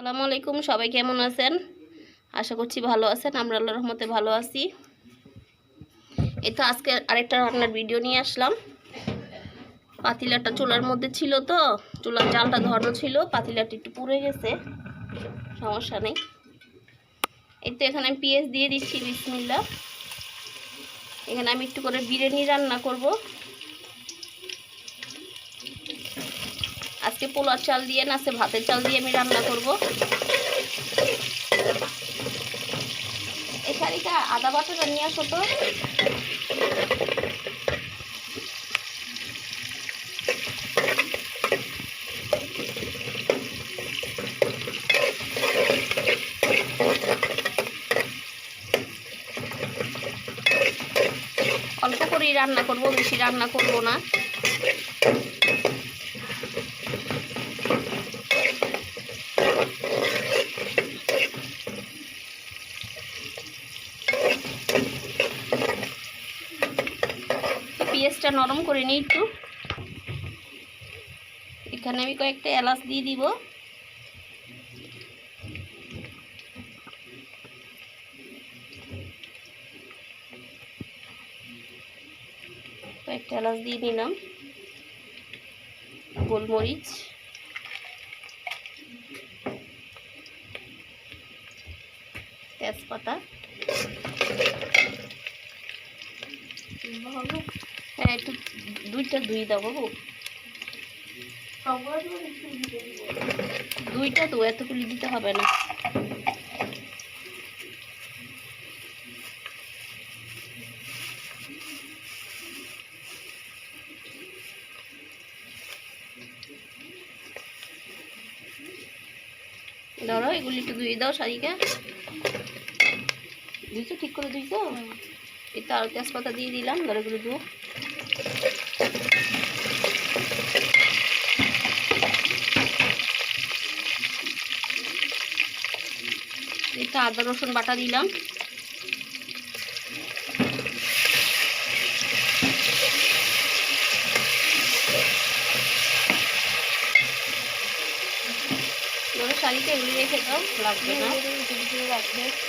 আসসালামু আলাইকুম, সবাই কেমন আছেন? আশা করছি ভালো আছেন, আমরা আল্লাহর রহমতে ভালো আছি। এই তো আজকে আরেকটা রান্নার ভিডিও নিয়ে আসলাম। পাতিলাটা চুলার মধ্যে ছিল তো, চুলার জালটা ধরানো ছিল, পাতিলাটা একটু পুড়ে গেছে, সমস্যা নেই। এই তো এখানে আমি পেঁয়াজ দিয়ে দিচ্ছি বিসমিল্লা এখানে আমি একটু করে বিরিয়ানি রান্না করব। আজকে পোলার চাল দিয়ে না সে ভাতের চাল দিয়ে আমি রান্না করব। শাড়িটা আদা বাটাটা নিয়ে আসো তো অল্প করেই রান্না করব, বেশি রান্না করব না। পেঁয়াজটা নরম করে নিই একটু। এখানে আমি কয়েকটা এলাচ দিয়ে দিব। কয়েকটা এলাচ দিয়ে নিলাম। গোলমরিচ। তেজপাতা। হ্যাঁ একটু দুইটা দুই দাও বাবু। দুইটা তো এতগুলি দিতে হবে না। ধরো, এগুলি একটু ধুয়ে দাও শাড়িকে। ধুইছো ঠিক করে ধুইছো এই তো আরও তেজপাতা দিয়ে দিলাম এই তো আদা, রসুন বাটা দিলাম। শাড়িতে এগুলি রেখে দাও, লাগবে না। রাখবে নাও।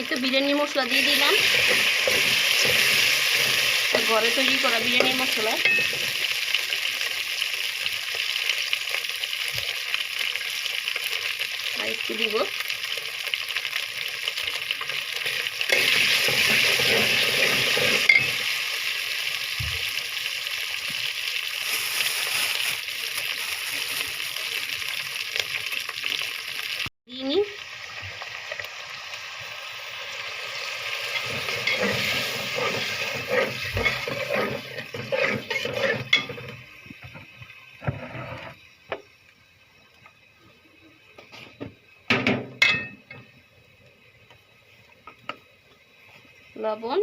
একটু বিরিয়ানি মশলা দিয়ে দিলাম। ঘরে তৈরি করা বিরিয়ানির মশলা। আর একটু দিব দিয়ে নিই লবণ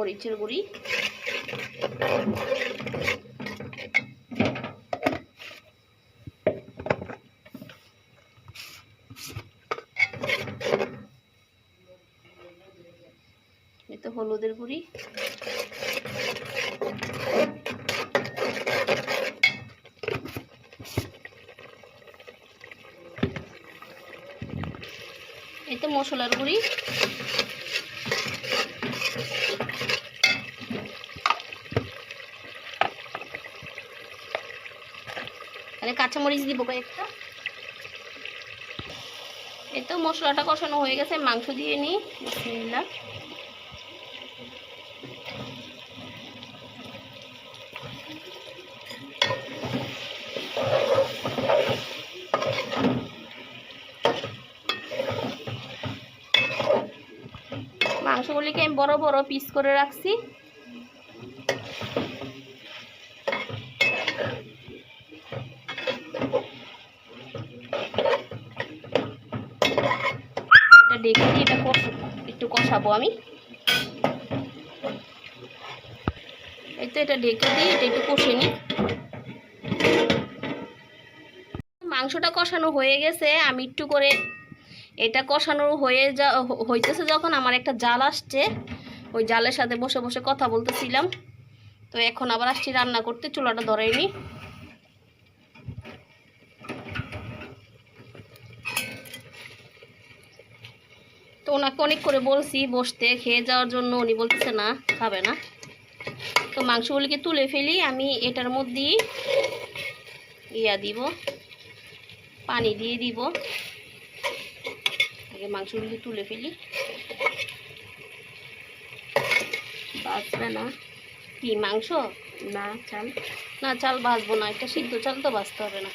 মরিচের গুঁড়ি তো হলুদের গুঁড়ি। এই মশলার গুঁড়ি। কাঁচামরিচ দিব কয়েকটা। এই তো মশলাটা কষানো হয়ে গেছে, মাংস দিয়ে নিই বিসমিল্লাহ মাংসগুলিকে আমি বড় বড় পিস করে রাখছি ডেকে দিয়ে এটা কষ- কষাবো আমি। এই তো এটা ডেকে দিয়ে এটা একটু কষে নিই। মাংসটা কষানো হয়ে গেছে, আমি একটু করে এটা কষানো হয়ে যা, হইতেছে যখন আমার একটা জাল আসছে, ওই জালের সাথে বসে বসে কথা বলতেছিলাম। তো এখন আবার আসছি রান্না করতে, চুলাটা ধরেনি তো ওনাকে অনেক করে বলছি বসতে খেয়ে যাওয়ার জন্য উনি বলতেছে না খাবে না। তো মাংসগুলিকে তুলে ফেলি আমি এটার মধ্যেই ইয়া দিব পানি দিয়ে দিব। আগে মাংসগুলি তুলে ফেলি। বাঁচবে না। কি মাংস? না চাল। না চাল বাঁচবো না একটা সিদ্ধ চাল তো বাঁচতে হবে না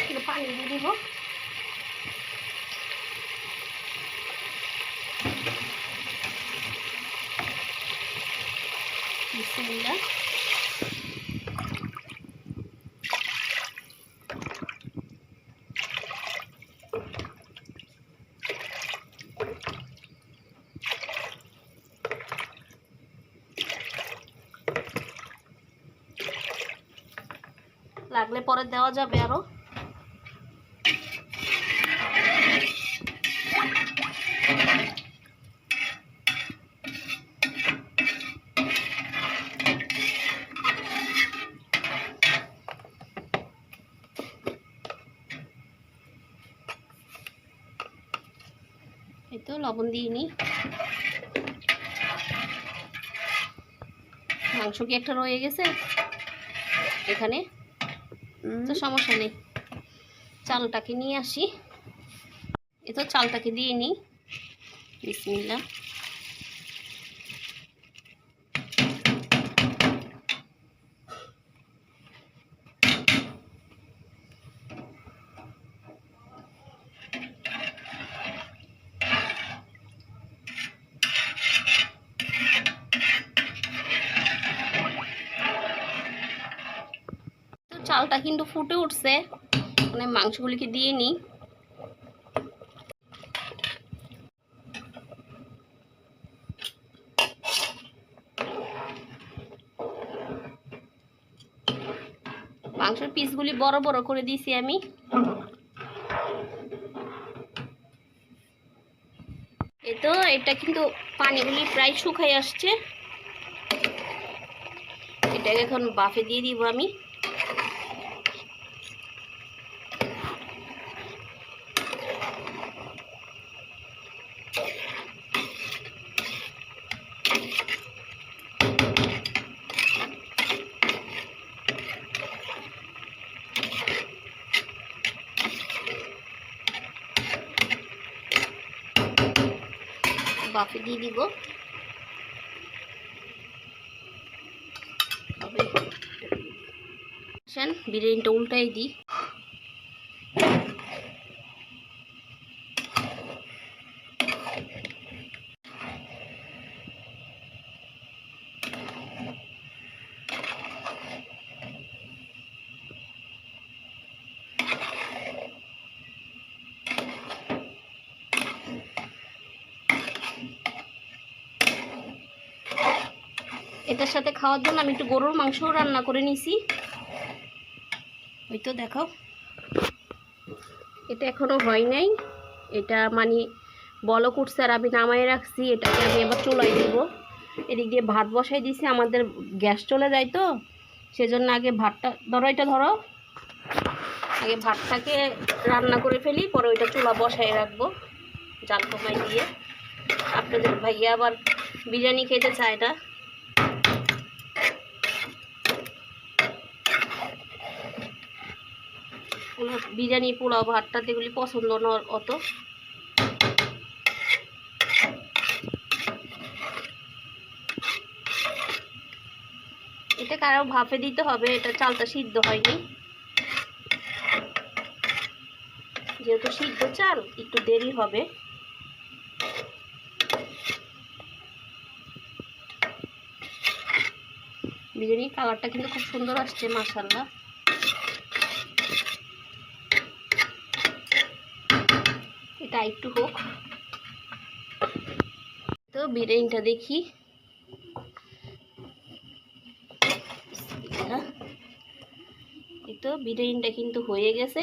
একটু পানি দিয়ে দিব বিসমিল্লাহ লাগলে পরে দেওয়া যাবে আরও। এই তো লবণ দিয়ে মাংস কি একটা রয়ে গেছে? এখানে। তো সমস্যা নেই। চালটাকে নিয়ে আসি। এ তো চালটাকে দিয়ে নিই। বিসমিল্লা তো চালটা কিন্তু ফুটে উঠছে। মানে মাংসগুলিকে দিয়ে নিই। মাংসের পিসগুলি বড় বড় করে দিয়েছি আমি। এই তো, এটা কিন্তু পানিগুলি প্রায় শুকাই আসছে। এটাকে এখন বাফে দিয়ে দিব আমি বাফে দিয়ে দিব। বিরিয়ানিটা উল্টাই দিই। এটার সাথে খাওয়ার জন্য আমি একটু গরুর মাংসও রান্না করে নিছি। ওই তো দেখাও এটা এখনও হয় নাই। এটা মানে বলক উঠছে আর আমি নামাই রাখছি। এটাকে আমি এবার চুলাই দিব। এদিক দিয়ে ভাত বসাই দিছি। আমাদের গ্যাস চলে যায় তো। সেজন্য আগে ভাতটা ধরো এটা ধরো। আগে ভাতটাকে রান্না করে ফেলি, পরে ওইটা চুলা বসাই রাখব। জাল কমাই দিয়ে। আপনাদের ভাইয়া আবার বিরিয়ানি খেতে চায় না। কোনো বিরিয়ানি, পোলাও, ভাতটা এগুলি পছন্দ না অত। এটা কারও ভাপে দিতে হবে, এটা চালটা সিদ্ধ হয়নি। যেহেতু সিদ্ধ চাল, একটু দেরি হবে। বিরিয়ানির কালারটা কিন্তু খুব সুন্দর আসছে মাসাল্লাহ এটা একটু হোক। তো বিরিয়ানিটা দেখি। তো বিরিয়ানিটা কিন্তু হয়ে গেছে।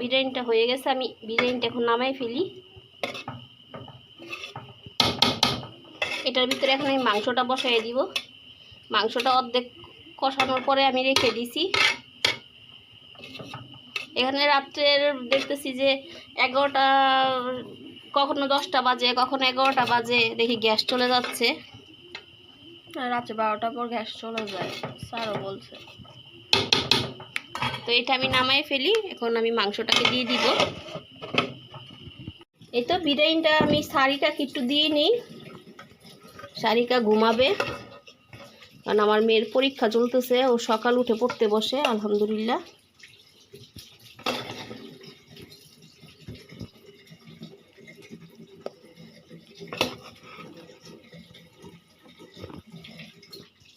বিরিয়ানিটা হয়ে গেছে, আমি বিরিয়ানিটা এখন নামাই ফেলি। এটার ভিতরে এখন আমি মাংসটা বসাই দিব। মাংসটা অর্ধেক কষানোর পরে আমি রেখে দিছি। এখানে রাত্রের দেখতেছি যে এগারোটা, কখনো দশটা বাজে, কখনো এগারোটা বাজে, দেখি গ্যাস চলে যাচ্ছে। রাত্রে বারোটার পর গ্যাস চলে যায়, স্যারও বলছে। তো এটা আমি নামাই ফেলি, এখন আমি মাংসটাকে দিয়ে দিব। এই তো বিরিয়ানিটা, আমি শাড়িটাকে একটু দিয়ে নিই। শাড়িকা ঘুমাবে, কারণ আমার মেয়ের পরীক্ষা চলতেছে, ও সকাল উঠে পড়তে বসে, আলহামদুলিল্লাহ।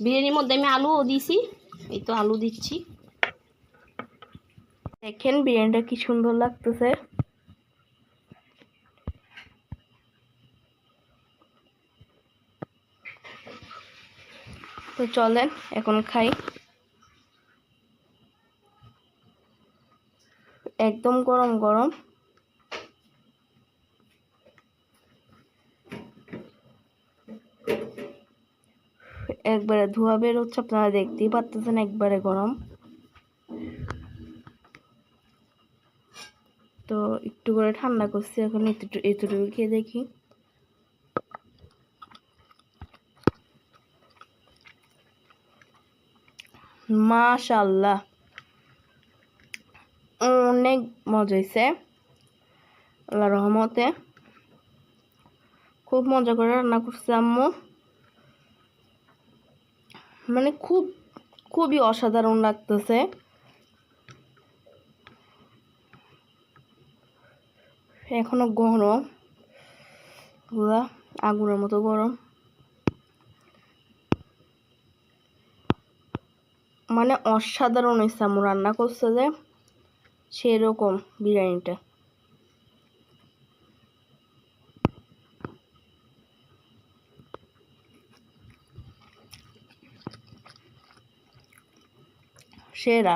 বিরিয়ানির মধ্যে আমি আলুও দিছি, এই তো আলু দিচ্ছি। দেখেন বিরিয়ানিটা কি সুন্দর লাগতেছে। তো চলেন, এখন খাই। একদম গরম গরম। একবারে ধোয়া বের হচ্ছে, আপনারা দেখতেই পারতেছেন একবারে গরম। তো একটু করে ঠান্ডা করছি, এখন এতটুকু খেয়ে দেখি। মাশাল্লাহ। অনেক মজা হয়েছে আল্লাহ রহমতে। খুব মজা করে রান্না করছে আম্মু। মানে খুব, খুবই অসাধারণ লাগতেছে। এখনও গরম। পুরা আগুনের মতো গরম। মানে অসাধারণ আম্মু রান্না করছে যে সেরকম বিরিয়ানিটা। সেরা।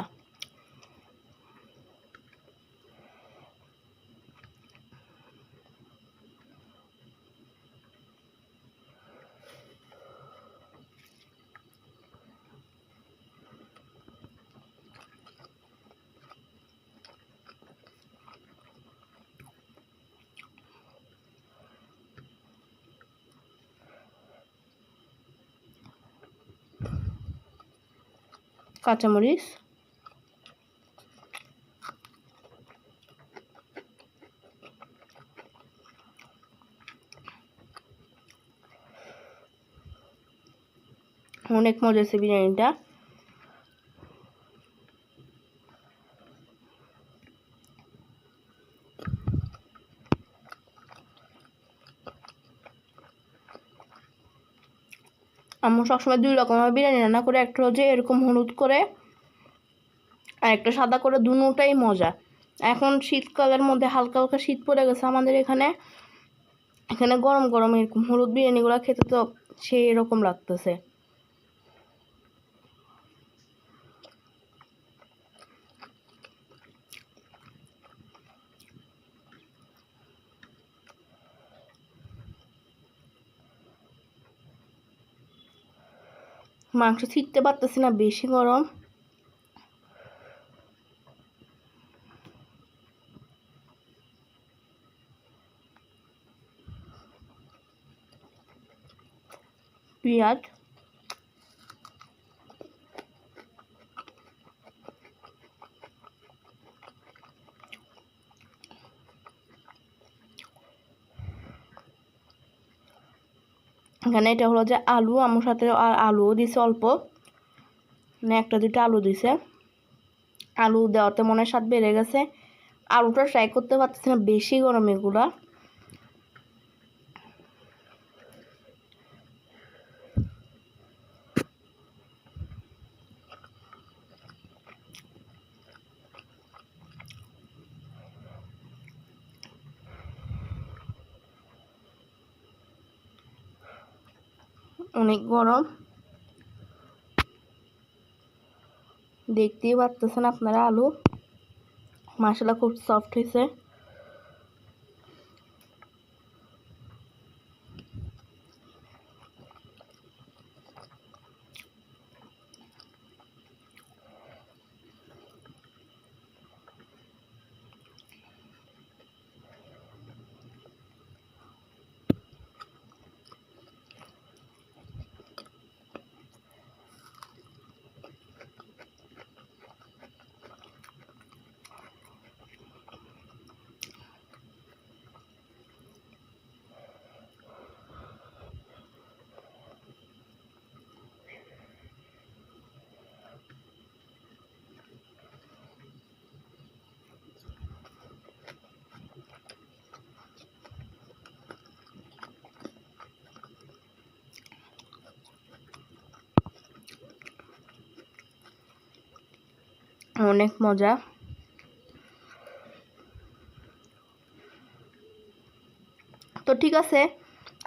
কাঁচামরিচ। অনেক মজা হয়েছে বিরিয়ানিটা। আমরা সবসময় দুই রকমের বিরিয়ানি রান্না করে, একটা হচ্ছে এরকম হলুদ করে আর একটা সাদা করে, দুটাই মজা। এখন শীতকালের মধ্যে হালকা হালকা শীত পড়ে গেছে আমাদের এখানে। এখানে গরম গরম এরকম হলুদ বিরিয়ানিগুলো খেতে তো সেই রকম লাগতেছে। মাংস ছিটতে পারতেছি না বেশি গরম। পেঁয়াজ। এখানে এটা হলো যে আলু, আমার সাথে আলুও দিছে অল্প। মানে একটা দুটো আলু দিছে। আলু দেওয়াতে মনে স্বাদ বেড়ে গেছে। আলুটা ট্রাই করতে পারতেছি না, বেশি গরম এগুলা। অনেক গরম। দেখতেই পারতেছেন আপনারা আলু। মশলা খুব সফট হয়েছে। অনেক মজা। তো ঠিক আছে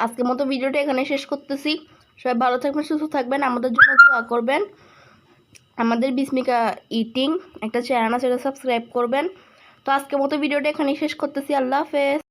আজকে মতো ভিডিওটা এখানে শেষ করতেছি। সবাই ভালো থাকবেন, সুস্থ থাকবেন, আমাদের জন্য দোয়া করবেন। আমাদের বিস্মিকা ইটিং একটা চ্যানেল আছে সেটা সাবস্ক্রাইব করবেন। তো আজকে মতো ভিডিওটা এখানে শেষ করতেছি, আল্লাহ হাফেজ।